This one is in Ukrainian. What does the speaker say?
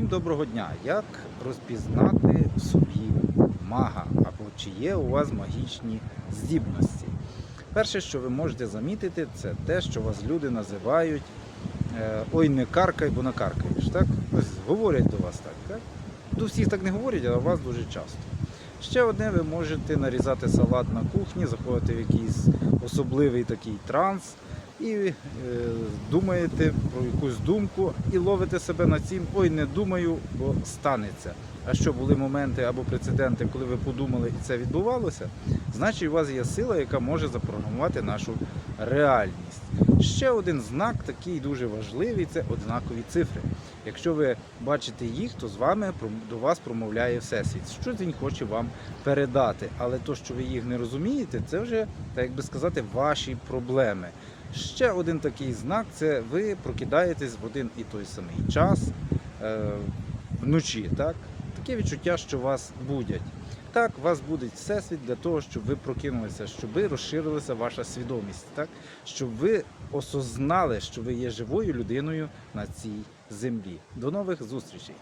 Всім доброго дня! Як розпізнати в собі мага або чи є у вас магічні здібності? Перше, що ви можете замітити, це те, що вас люди називають е, ой, не каркай, бо накаркаєш. Так? Ось говорять до вас так. так? До всіх так не говорять, але вас дуже часто. Ще одне, ви можете нарізати салат на кухні, заходити в якийсь особливий такий транс і е, думаєте про якусь думку і ловите себе на цім, ой, не думаю, бо станеться. А що були моменти або прецеденти, коли ви подумали і це відбувалося, значить у вас є сила, яка може запрограмувати нашу реальність. Ще один знак, такий дуже важливий, це однакові цифри. Якщо ви бачите їх, то з вами до вас промовляє Всесвіт. Що він хоче вам передати. Але то, що ви їх не розумієте, це вже, так як би сказати, ваші проблеми. Ще один такий знак це ви прокидаєтесь в один і той самий час е, вночі. Так? Таке відчуття, що вас будять. Так, у вас буде всесвіт для того, щоб ви прокинулися, щоб ви розширилася ваша свідомість, так? щоб ви осознали, що ви є живою людиною на цій землі. До нових зустрічей!